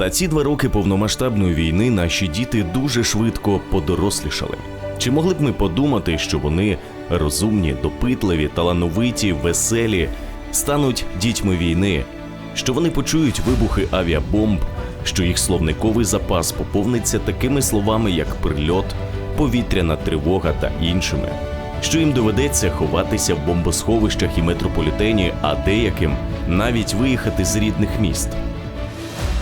За ці два роки повномасштабної війни наші діти дуже швидко подорослішали. Чи могли б ми подумати, що вони розумні, допитливі, талановиті, веселі, стануть дітьми війни, що вони почують вибухи авіабомб, що їх словниковий запас поповниться такими словами, як прильот, повітряна тривога та іншими, що їм доведеться ховатися в бомбосховищах і метрополітені, а деяким навіть виїхати з рідних міст.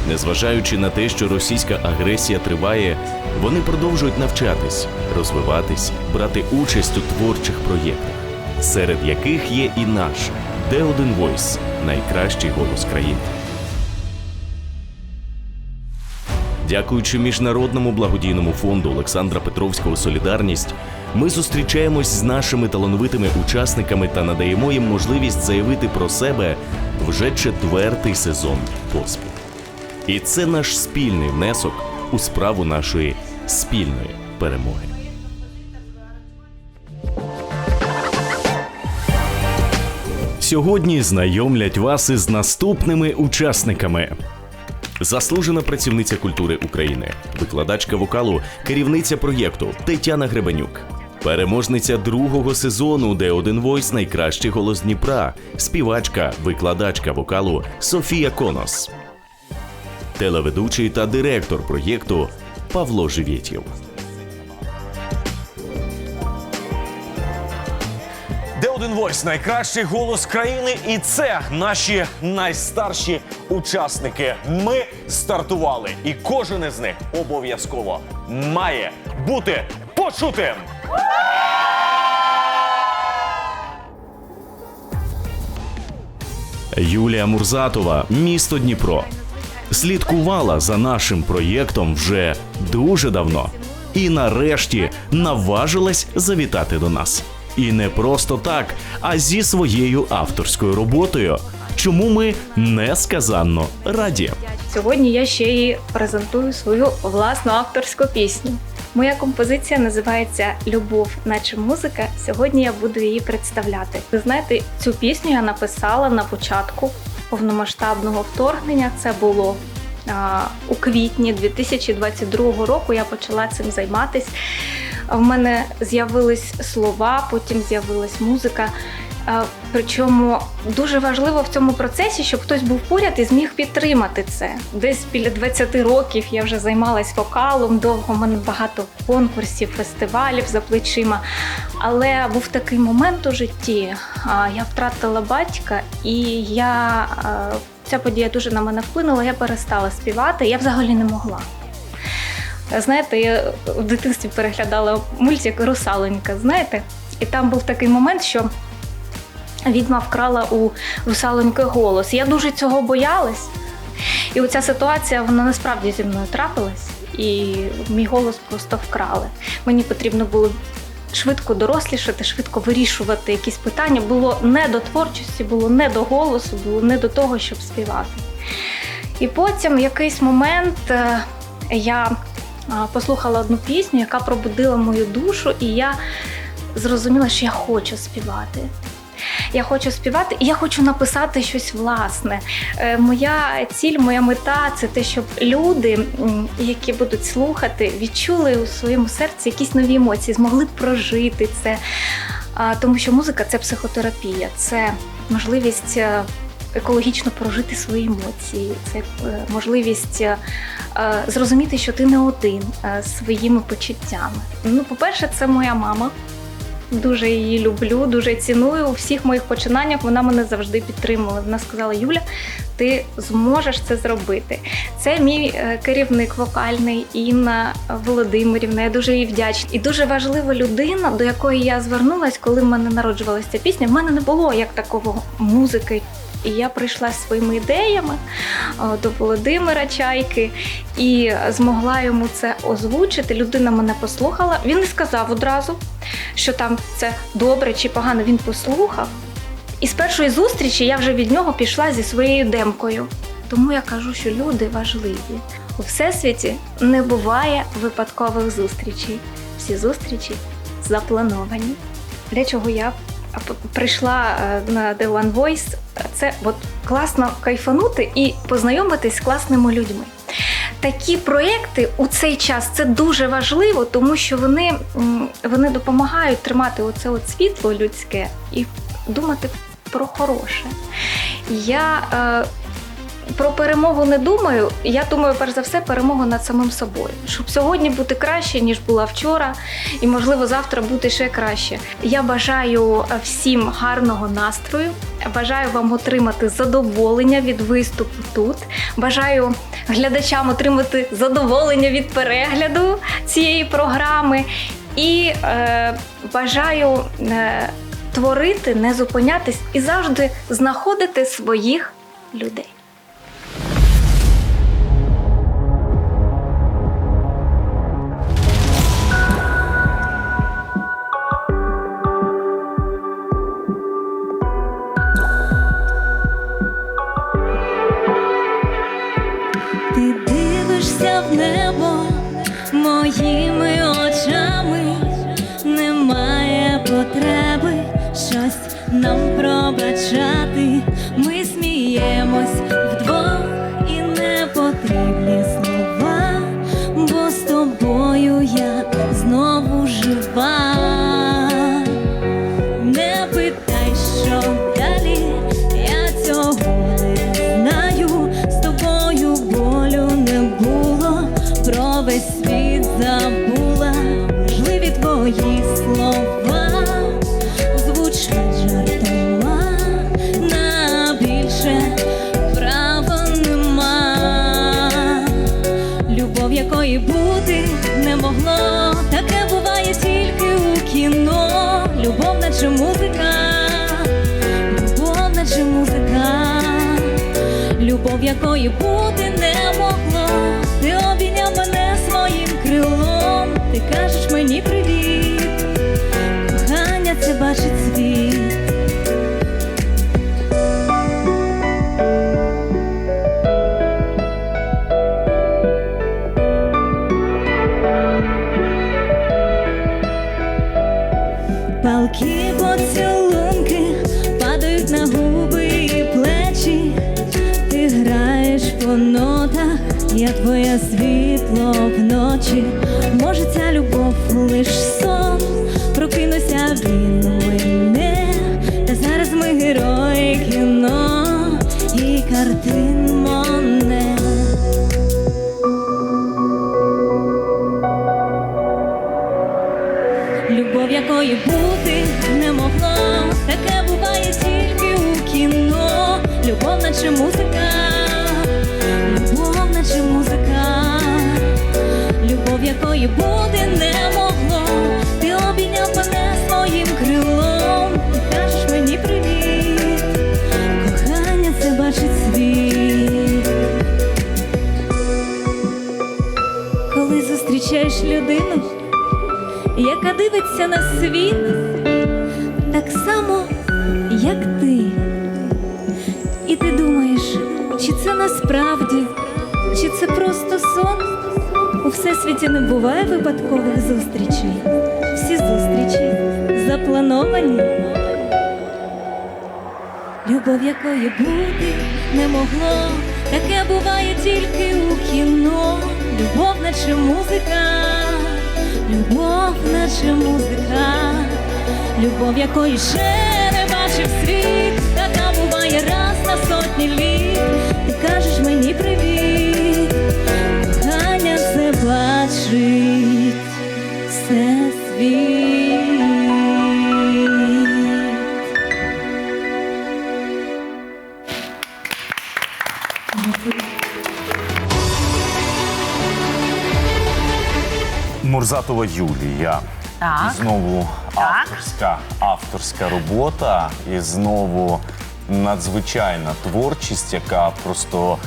Незважаючи на те, що російська агресія триває, вони продовжують навчатись, розвиватись, брати участь у творчих проєктах, серед яких є і наш де один Voice – найкращий голос країни. Дякуючи міжнародному благодійному фонду Олександра Петровського Солідарність, ми зустрічаємось з нашими талановитими учасниками та надаємо їм можливість заявити про себе вже четвертий сезон поспіль. І це наш спільний внесок у справу нашої спільної перемоги. Сьогодні знайомлять вас із наступними учасниками. Заслужена працівниця культури України, викладачка вокалу, керівниця проєкту Тетяна Гребенюк, переможниця другого сезону, де один войс найкращий голос Дніпра, співачка, викладачка вокалу Софія Конос, телеведучий та директор проєкту Павло Живєтєв. Де один Войс найкращий голос країни, і це наші найстарші учасники. Ми стартували, і кожен із них обов'язково має бути почутим. Юлія Мурзатова, місто Дніпро. Слідкувала за нашим проєктом вже дуже давно. І нарешті наважилась завітати до нас. І не просто так, а зі своєю авторською роботою. Чому ми несказанно раді. Сьогодні я ще й презентую свою власну авторську пісню. Моя композиція називається Любов, наче музика. Сьогодні я буду її представляти. Ви знаєте, цю пісню я написала на початку повномасштабного вторгнення. Це було у квітні 2022 року. Я почала цим займатися. В мене з'явились слова, потім з'явилась музика. Е, Причому дуже важливо в цьому процесі, щоб хтось був поряд і зміг підтримати це. Десь біля 20 років я вже займалась вокалом, довго в мене багато конкурсів, фестивалів за плечима. Але був такий момент у житті. Я втратила батька, і я е, ця подія дуже на мене вплинула. Я перестала співати. Я взагалі не могла. Знаєте, я в дитинстві переглядала мультик Русаленька, знаєте? І там був такий момент, що відьма вкрала у русалоньки голос. Я дуже цього боялась. І оця ситуація вона насправді зі мною трапилась, і мій голос просто вкрали. Мені потрібно було швидко дорослішати, швидко вирішувати якісь питання. Було не до творчості, було не до голосу, було не до того, щоб співати. І потім в якийсь момент е, я послухала одну пісню, яка пробудила мою душу, і я зрозуміла, що я хочу співати. Я хочу співати, і я хочу написати щось власне. Е, Моя ціль, моя мета це те, щоб люди, які будуть слухати, відчули у своєму серці якісь нові емоції, змогли прожити це. Тому що музика це психотерапія, це можливість е, екологічно прожити свої емоції, це е, можливість зрозуміти, що ти не один своїми почуттями. Ну, по-перше, це моя мама. Дуже її люблю, дуже ціную. У всіх моїх починаннях вона мене завжди підтримувала. Вона сказала: Юля, ти зможеш це зробити. Це мій е, керівник вокальний Інна Володимирівна. Я дуже їй вдячна. І дуже важлива людина, до якої я звернулася, коли в мене народжувалася пісня. В мене не було як такого музики. І я прийшла своїми ідеями до Володимира Чайки і змогла йому це озвучити. Людина мене послухала. Він не сказав одразу, що там це добре чи погано. Він послухав. І з першої зустрічі я вже від нього пішла зі своєю демкою. Тому я кажу, що люди важливі. У всесвіті не буває випадкових зустрічей. Всі зустрічі заплановані. Для чого я прийшла е, на The One Voice, це от класно кайфанути і познайомитись з класними людьми. такі проєкти у цей час це дуже важливо, тому що вони, вони допомагають тримати оце от світло людське і думати про хороше. Я е, про перемогу не думаю. Я думаю, перш за все, перемогу над самим собою. Щоб сьогодні бути краще, ніж була вчора, і можливо завтра бути ще краще. Я бажаю е, всім гарного настрою. Бажаю вам отримати задоволення від виступу тут. Бажаю глядачам отримати задоволення від перегляду цієї програми. І е, бажаю е, творити, не зупинятись і завжди знаходити своїх людей. Любов, якої бути не могло. Ти обійняв мене своїм крилом, ти кажеш мені привіт, кохання це бачить світ. Палки поцілунки нотах, я твоє світло вночі. Може, ця любов лиш сон, прокинуся він мене. Та зараз ми герої якої бути не могло. Ти обійняв мене своїм крилом, ти кажеш мені привіт, кохання це бачить світ. Коли зустрічаєш людину яка дивиться на світ так само, як ти. І ти думаєш, чи це насправді, всесвіті не буває випадкових зустрічей. Всі зустрічі заплановані. Любов, якої бути не могло, таке буває тільки у кіно. Любов, наче музика, любов, наче музика, любов, якої ще не бачив світ, така буває раз на сотні літ. Мурзатова Юлія. Так. І знову Так. авторська, авторська робота, і знову надзвичайна творчість, яка просто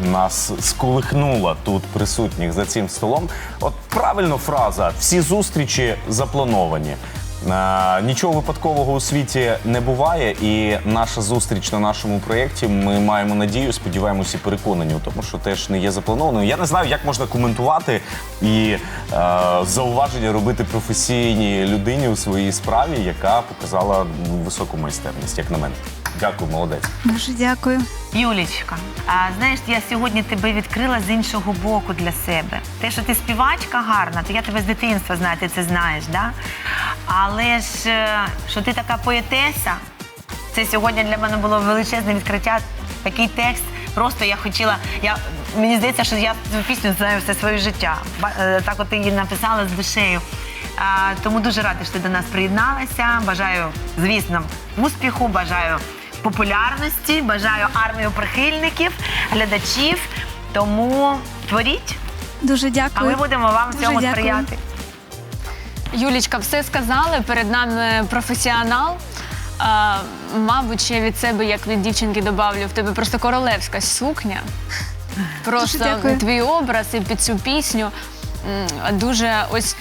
нас сколихнула тут присутніх за цим столом. От правильно фраза: всі зустрічі заплановані. Е, Нічого випадкового у світі не буває, і наша зустріч на нашому проєкті. Ми маємо надію, сподіваємося, переконані у тому, що теж не є запланованою. Я не знаю, як можна коментувати і е, зауваження робити професійній людині у своїй справі, яка показала ну, високу майстерність, як на мене. Дякую, молодець. Дуже дякую. Юлічка, а знаєш, я сьогодні тебе відкрила з іншого боку для себе. Те, що ти співачка гарна, то я тебе з дитинства знаю, ти це знаєш, да? Але ж е, що ти така поетеса, це сьогодні для мене було величезне відкриття. Такий текст. Просто я хотіла. Я мені здається, що я цю пісню знаю все своє життя. Е, Так, от ти її написала з душею. Тому дуже рада, що ти до нас приєдналася. Бажаю, звісно, успіху, бажаю популярності, бажаю армію прихильників, глядачів. Тому творіть, Дуже дякую. а ми будемо вам в Дуже цьому сприяти. Юлічка, все сказали. Перед нами професіонал. А, мабуть, ще від себе, як від дівчинки, добавлю, в тебе просто королевська сукня. Просто дякую. твій образ і під цю пісню дуже ось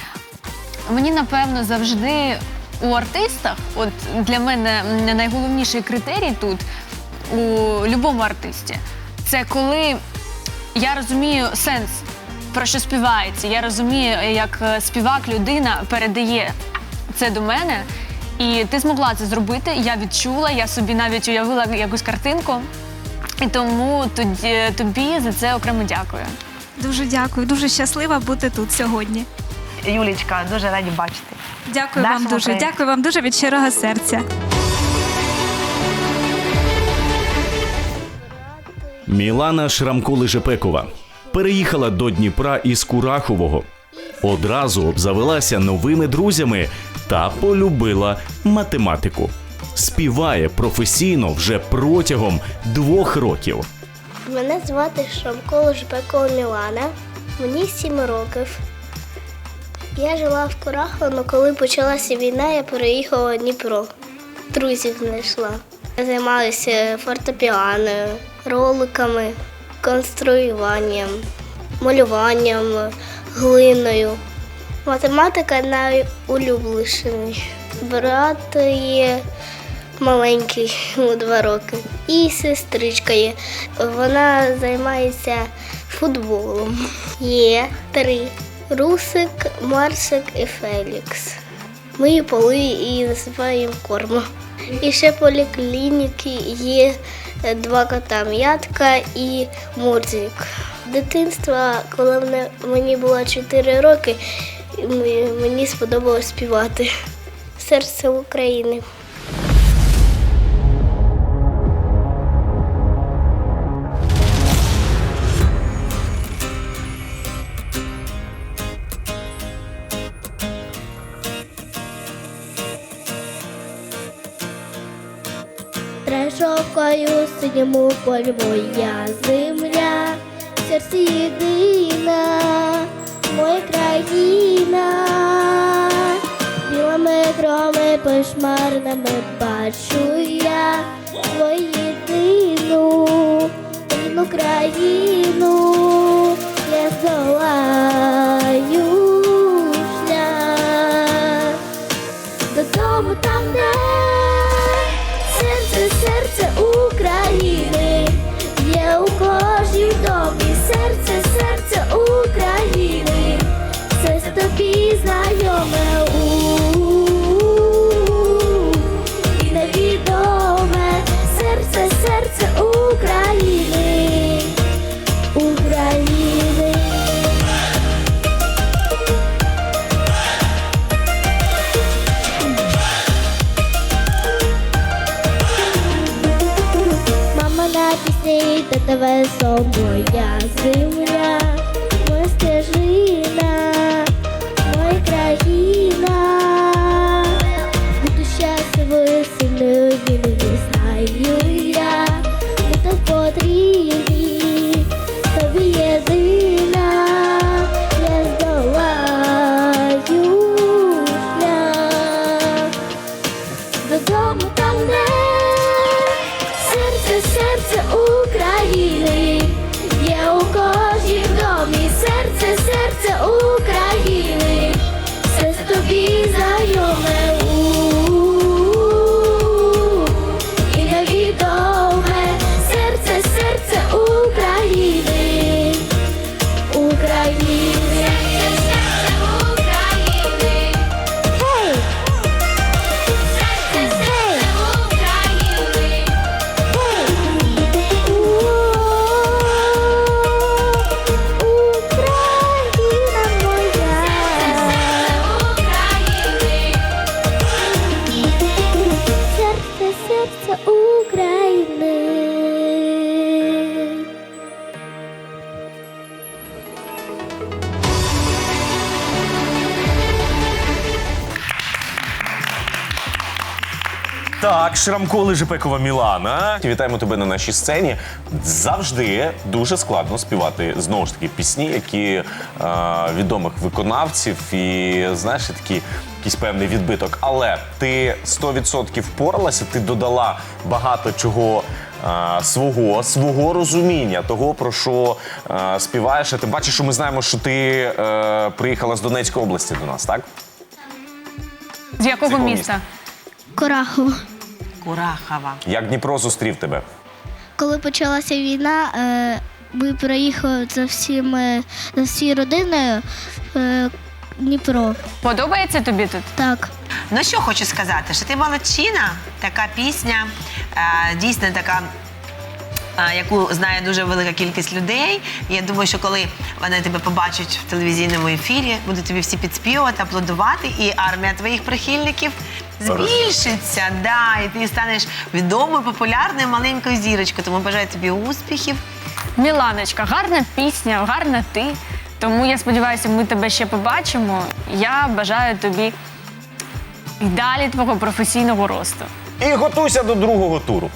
мені напевно завжди у артистах, от для мене найголовніший критерій тут у будь-якому артисті, це коли я розумію сенс, про що співається. Я розумію, як е, співак людина передає це до мене. І ти змогла це зробити. Я відчула, я собі навіть уявила якусь картинку. І тому тоді, тобі за це окремо дякую. Дуже дякую. Дуже щаслива бути тут сьогодні. Юлічка, дуже раді бачити. Дякую вам дуже. проєкту. Дякую вам дуже від щирого серця. Мілана Шрамколи-Жепекова переїхала до Дніпра із Курахового. Одразу обзавелася новими друзями та полюбила математику. Співає професійно вже протягом двох років. Мене звати Шрамкова Жбекова Мілана. Мені 7 років. Я жила в Курахово, але коли почалася війна, я переїхала в Дніпро. Друзів знайшла. Займалася фортепіаною, роликами, конструюванням, малюванням, глиною. Математика найулюбленіша. Брат є маленький, йому два роки. І сестричка є. Вона займається футболом. Є три. Русик, Марсик і Фелікс. Мию поли і насипаю їм корму. І ще поліклініки є е, два кота м'ятка і Мурзик. Дитинства, коли мені було 4 роки, мені сподобалось співати. Серце України. Синьому полі моя земля, серці єдина, моя країна, білими кроми пошмарними бачу я твою єдину, рідну країну, я здолаю Так, Шрамко Лежепекова Мілана. Вітаємо тебе на нашій сцені. Завжди дуже складно співати знову ж таки пісні, які е, відомих виконавців, і знаєш, такий якийсь певний відбиток. Але ти 100% впоралася, ти додала багато чого. е, Свого свого розуміння того, про що е, співаєш. А ти бачиш, що ми знаємо, що ти е, приїхала з Донецької області до нас, так? З якого якого міста? Корахово. Курахова. Як Дніпро зустрів тебе? Коли почалася війна, е, ми приїхали за всіми за всією родиною е, в Дніпро. Подобається тобі тут? Так. Ну що хочу сказати, що ти молодчина, така пісня, е, дійсно така. е, Яку знає дуже велика кількість людей. Я думаю, що коли вони тебе побачать в телевізійному ефірі, будуть тобі всі підспівувати, аплодувати, і армія твоїх прихильників збільшиться. Да, і ти станеш відомою, популярною маленькою зірочкою. Тому бажаю тобі успіхів. Міланочка, гарна пісня, гарна ти. Тому я сподіваюся, ми тебе ще побачимо. Я бажаю тобі і далі твого професійного росту. І готуйся до другого туру.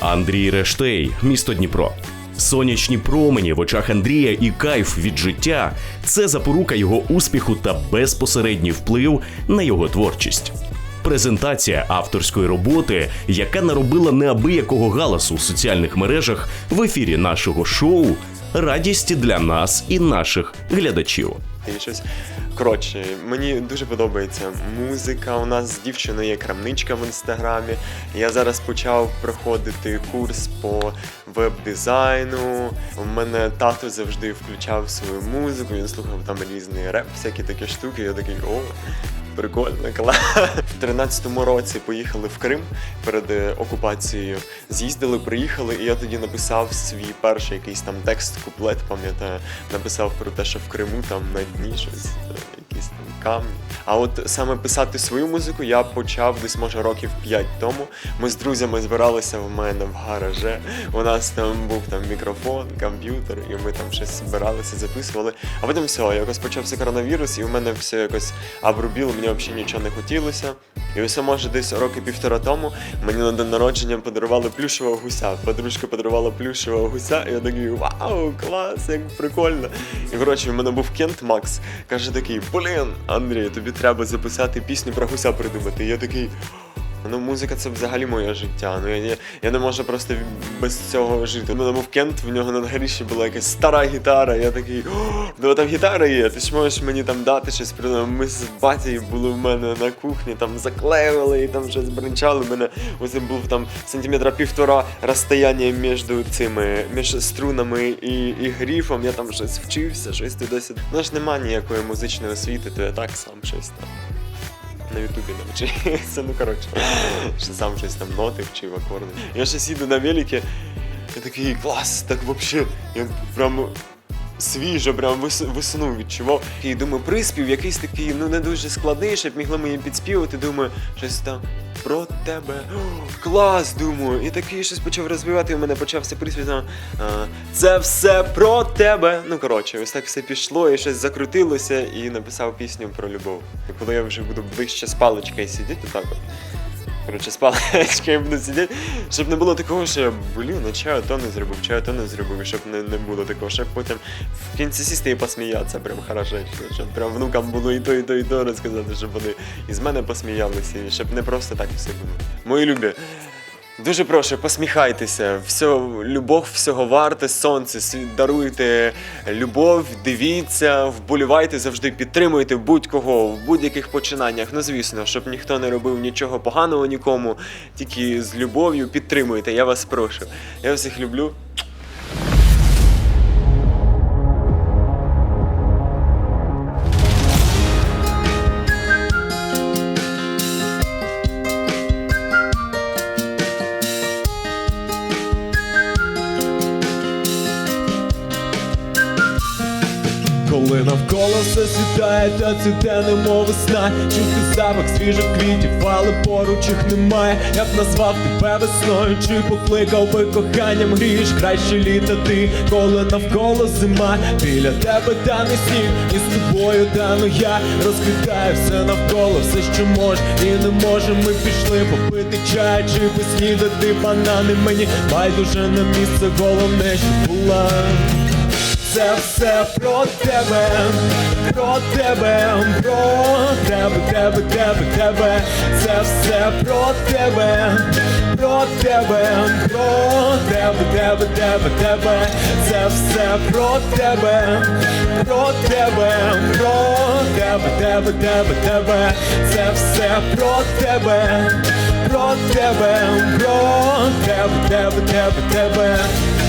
Андрій Рештей, місто Дніпро. Сонячні промені в очах Андрія і кайф від життя це запорука його успіху та безпосередній вплив на його творчість. Презентація авторської роботи, яка наробила неабиякого галасу у соціальних мережах в ефірі нашого шоу, радість для нас і наших глядачів. І щось коротше, мені дуже подобається музика. У нас з дівчиною є крамничка в інстаграмі. Я зараз почав проходити курс по веб-дизайну. У мене тато завжди включав свою музику. Він слухав там різний реп, всякі такі штуки. Я такий о. Прикольно, клас. В 13-му році поїхали в Крим перед е, окупацією. З'їздили, приїхали, і я тоді написав свій перший якийсь там текст, куплет, пам'ятаю. Написав про те, що в Криму там на дні е, якісь там камні. А от саме писати свою музику я почав десь може років 5 тому. Ми з друзями збиралися в мене в гараже. У нас там був там мікрофон, комп'ютер, і ми там щось збиралися, записували. А потім все, якось почався коронавірус, і у мене все якось обрубіло, мені взагалі нічого не хотілося. І ось може десь роки півтора тому мені на день народження подарували плюшевого гуся. Подружка подарувала плюшевого гуся, і я такий вау, клас, як прикольно. І коротше, в мене був Кент Макс. Каже такий: Блін, Андрій, тобі треба записати пісню про гуся придумати. Я такий. Ну, музика це взагалі моє життя. Ну я, я, не можу просто без цього жити. У мене був Кент, в нього на горіші була якась стара гітара. Я такий, ну там гітара є, ти ж можеш мені там дати щось придумати. Ми з батьком були в мене на кухні, там заклеювали і там щось бренчали. У мене ось був там сантиметра півтора розстояння між цими, між струнами і, і гріфом. Я там щось вчився, щось туди сюди. Ну ж нема ніякої музичної освіти, то я так сам щось там на Ютубі навчився. Ну коротше, що сам щось там ноти вчив, акорди. Я щось їду на велике, я такий клас, так взагалі. Я прям свіжо, прям вес- весну відчував. І думаю, приспів якийсь такий, ну не дуже складний, щоб могли їм підспівати. Думаю, щось там про тебе. О, клас, думаю. І такий щось почав розвивати, у мене почався приспів там. Це все про тебе. Ну коротше, ось так все пішло, і щось закрутилося, і написав пісню про любов. І коли я вже буду ближче з паличкою сидіти, так от. Коротше, з паличкою буду сидіти, щоб не було такого, що я блін, ну чаю то не зробив, чаю то не зробив, щоб не, не було такого, щоб потім в кінці сісти і посміятися прям хорошенько, щоб прям внукам було і то, і то, і то розказати, щоб вони із мене посміялися, і щоб не просто так все було. Мої любі. Дуже прошу, посміхайтеся. Все, любов всього варте, сонце. Даруйте любов, дивіться, вболівайте, завжди підтримуйте будь-кого в будь-яких починаннях. Ну, звісно, щоб ніхто не робив нічого поганого нікому, тільки з любов'ю підтримуйте. Я вас прошу. Я всіх люблю. Коли навколо все світає, та цвіте немов весна. Чути запах свіжих квітів, але поруч їх немає. Я б назвав тебе весною, чи покликав би коханням грієш краще літа ти, коли навколо зима. Біля тебе таний сніг, і з тобою тану я. Розквітає все навколо, все, що може і не може. Ми пішли попити чай, чи поснідати банани. Мені байдуже на місце, головне, що була це все про тебе, про тебе, про тебе, тебе, тебе, тебе, це все про тебе, про тебе, про тебе, тебе, тебе, тебе, це все про тебе, про тебе, про тебе, тебе, тебе, тебе, це все про тебе, про тебе, про тебе, тебе, тебе, тебе.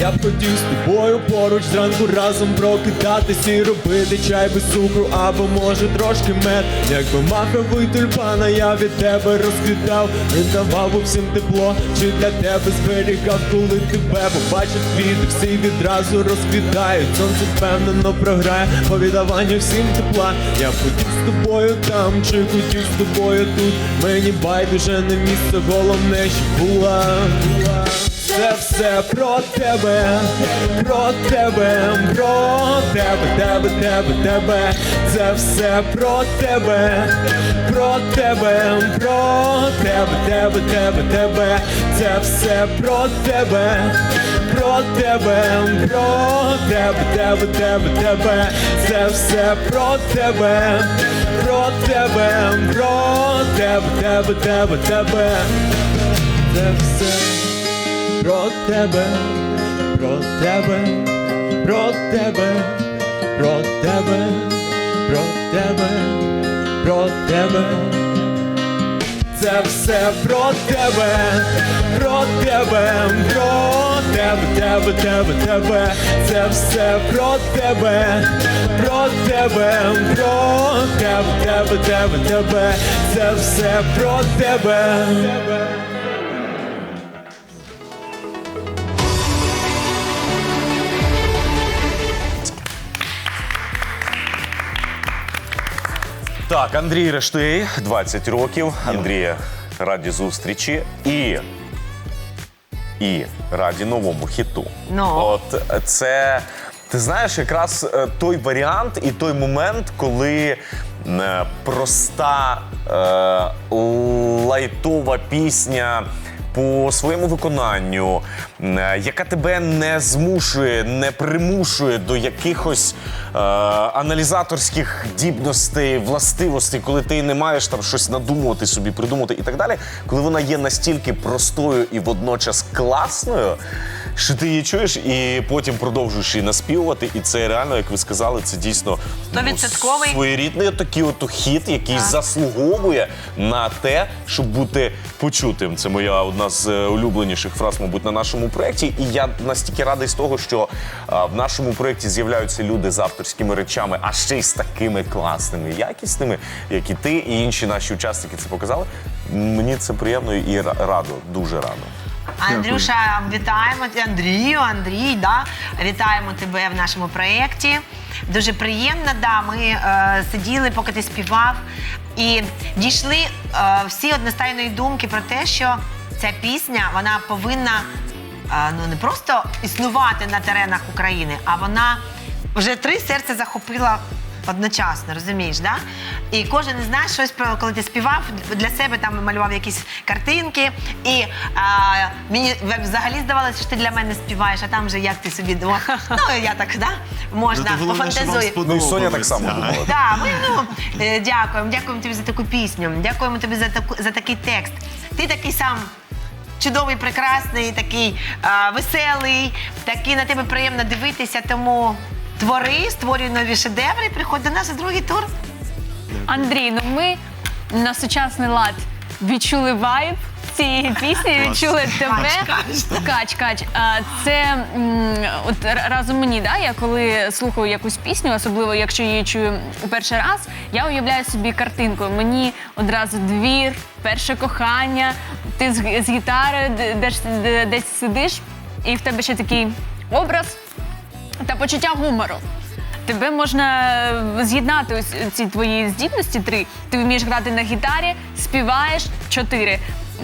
Я б хотів з тобою поруч зранку разом прокидатись і робити чай без цукру або може трошки мед. Якби маховий тюльпана я від тебе розквітав, віддавав усім тепло, чи для тебе зберігав, коли тебе побачив квіти, всі відразу розквітають. Сонце впевнено програє по віддаванню всім тепла. Я б хотів з тобою там, чи хотів з тобою тут. Мені байдуже не місце, головне, що була. Це все про тебе, про тебе, про тебе, тебе, тебе, тебе, це все про тебе, про тебе, про тебе, тебе, тебе, тебе, це все про тебе, про тебе, про тебе, тебе, тебе, тебе, це все про тебе, про тебе, про тебе, тебе, тебе, тебе, це все про тебе, про тебе, про тебе, про тебе, про тебе, про тебе. Це все про тебе, про тебе, про тебе, тебе, тебе, тебе. Це все про тебе, про тебе, про тебе, тебе, тебе, тебе. Це все про тебе. Так, Андрій Рештей, 20 років. Андрія, раді зустрічі і. І раді новому хіту. Ну. От це. Ти знаєш, якраз е, той варіант і той момент, коли е, проста е, лайтова пісня по своєму виконанню, е, яка тебе не змушує, не примушує до якихось е, аналізаторських дібностей, властивостей, коли ти не маєш там щось надумувати собі, придумати і так далі, коли вона є настільки простою і водночас класною, що ти її чуєш і потім продовжуєш її наспівувати. І це реально, як ви сказали, це дійсно ну, Стовідсотковий. своєрідний такий от хіт, який заслуговує на те, щоб бути почутим. Це моя одна з е, улюбленіших фраз, мабуть, на нашому проєкті. І я настільки радий з того, що а, в нашому проєкті з'являються люди з авторськими речами, а ще й з такими класними, якісними, як і ти, і інші наші учасники це показали. Мені це приємно і ра- радо, дуже радо. Андрюша, вітаємо Андрію, Андрій, да, вітаємо тебе в нашому проєкті. Дуже приємно, да. Ми е, сиділи, поки ти співав, і дійшли е, всі одностайної думки про те, що ця пісня вона повинна е, ну не просто існувати на теренах України, а вона вже три серця захопила одночасно, розумієш, да? І кожен із нас щось про коли ти співав для себе там малював якісь картинки. І а, мені взагалі здавалося, що ти для мене співаєш, а там вже як ти собі думав. Ну я так, да? Можна, пофантазую. Ну і Соня так само думала. Так, ми ну е, дякуємо, дякуємо тобі за таку пісню. Дякуємо тобі за таку за такий текст. Ти такий сам. Чудовий, прекрасний, такий а, веселий, такий на тебе приємно дивитися. Тому твори, створюй нові шедеври. Приходь до нас у другий тур. Андрій, ну ми на сучасний лад відчули вайб цієї пісні, відчули тебе. Кач, кач. А це м, от р- разом мені, да, я коли слухаю якусь пісню, особливо якщо її чую у перший раз, я уявляю собі картинку. Мені одразу двір, перше кохання, ти з, з гітари десь, десь сидиш, і в тебе ще такий образ та почуття гумору. тебе можна з'єднати ось ці твої здібності три. Ти вмієш грати на гітарі, співаєш чотири.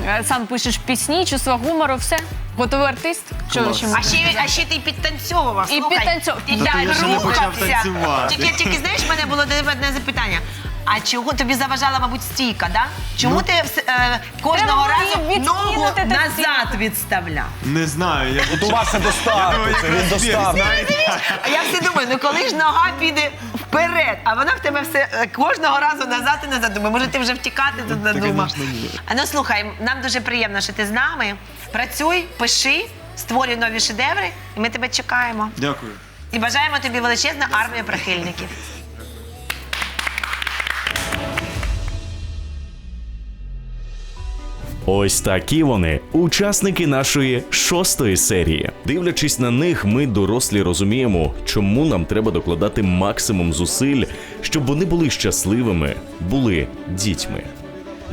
Е, Сам пишеш пісні, чувство гумору, все. Готовий артист. Що ще А можна? ще, а ще ти підтанцьовував. І слухай. підтанцьовував. Ти Ну, так ще не рухався. танцювати. Тільки, тільки знаєш, в мене було одне запитання. А чого тобі заважала, мабуть, стійка, да? Чому ти е, кожного Треба разу її ногу відкинути та назад відставляв? Не знаю, я От у вас це він. А я все думаю, ну коли ж нога піде вперед, а вона в тебе все е, кожного разу назад і назад. Думаю, може ти вже втікати тут надумав. А ну слухай, нам дуже приємно, що ти з нами. Працюй, пиши, створюй нові шедеври, і ми тебе чекаємо. Дякую. І бажаємо тобі величезну армію прихильників. Ось такі вони, учасники нашої шостої серії. Дивлячись на них, ми дорослі розуміємо, чому нам треба докладати максимум зусиль, щоб вони були щасливими, були дітьми.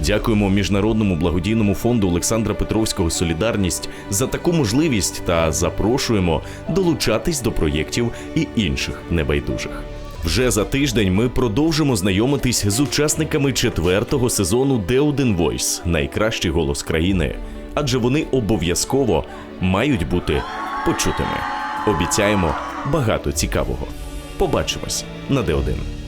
Дякуємо міжнародному благодійному фонду Олександра Петровського Солідарність за таку можливість та запрошуємо долучатись до проєктів і інших небайдужих. Вже за тиждень ми продовжимо знайомитись з учасниками четвертого сезону The Один Voice» – найкращий голос країни, адже вони обов'язково мають бути почутими. Обіцяємо багато цікавого. Побачимось на «Де1».